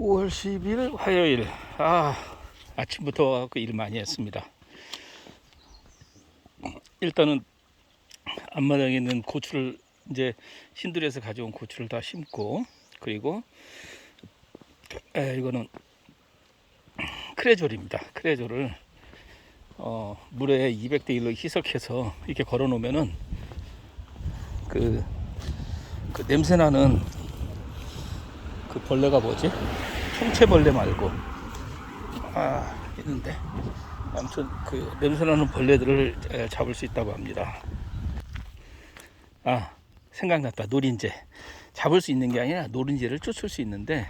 5월 10일 화요일. 아 아침부터 와갖고 일 많이 했습니다. 일단은 앞마당에 있는 고추를 이제 신들에서 가져온 고추를 다 심고 그리고 에, 이거는 크레졸입니다. 크레졸을 어, 물에 200대 1로 희석해서 이렇게 걸어 놓으면은 그, 그 냄새 나는 그 벌레가 뭐지? 총채벌레 말고. 아 있는데. 아무튼 그 냄새나는 벌레들을 에, 잡을 수 있다고 합니다. 아 생각났다. 노린재. 잡을 수 있는 게 아니라 노린재를 쫓을 수 있는데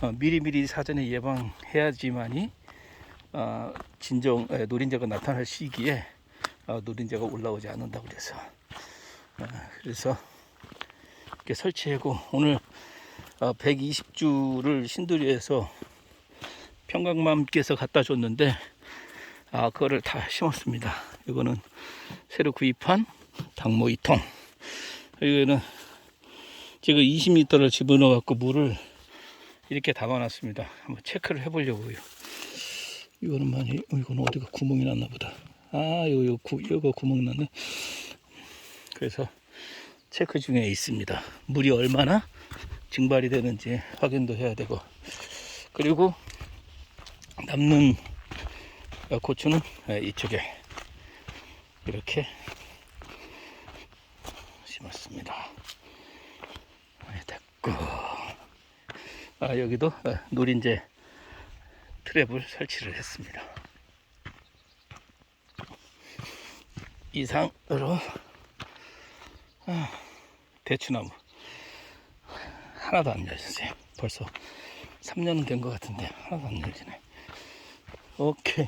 어, 미리미리 사전에 예방해야지만이 어, 진정 에, 노린재가 나타날 시기에 어, 노린재가 올라오지 않는다고 그래서. 어, 그래서 이렇게 설치하고 오늘 어, 120주를 신도리에서 평강맘께서 갖다 줬는데 아 그거를 다 심었습니다. 이거는 새로 구입한 당모 2통. 이거는 지금 20리터를 집어넣어 갖고 물을 이렇게 담아놨습니다. 한번 체크를 해보려고요. 이거는 많이 어, 이건 어디가 구멍이 났나 보다. 아 이거 이거, 구, 이거 구멍 났네. 그래서 체크 중에 있습니다. 물이 얼마나 증발이 되는지 확인도 해야 되고 그리고 남는 고추는 이쪽에 이렇게 심었습니다. 네, 됐고 아 여기도 노린재 트랩을 설치를 했습니다. 이상으로 아, 대추나무 하나도 안 열렸어요. 벌써 3년은 된 것 같은데 하나도 안 열리네. 오케이.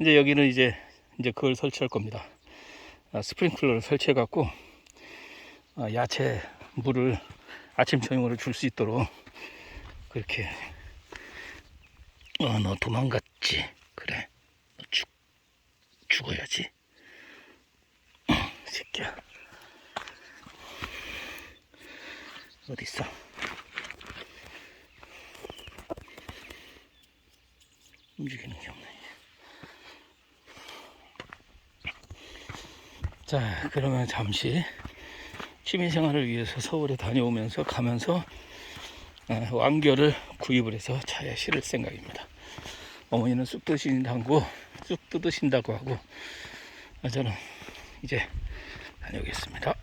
이제 여기는 이제 이제 그걸 설치할 겁니다. 아, 스프링클러를 설치해 갖고 아, 야채 물을 아침 저녁으로 줄 수 있도록 그렇게 어 너 도망갔지 그래 너 죽, 죽어야지 어, 새끼야 어디 있어? 움직이는 게 없네. 자, 그러면 잠시 취미 생활을 위해서 서울에 다녀오면서 가면서 아, 왕겨를 구입을 해서 차에 실을 생각입니다. 어머니는 쑥 드신다고 쑥 뜯으신다고 하고 아, 저는 이제 다녀오겠습니다.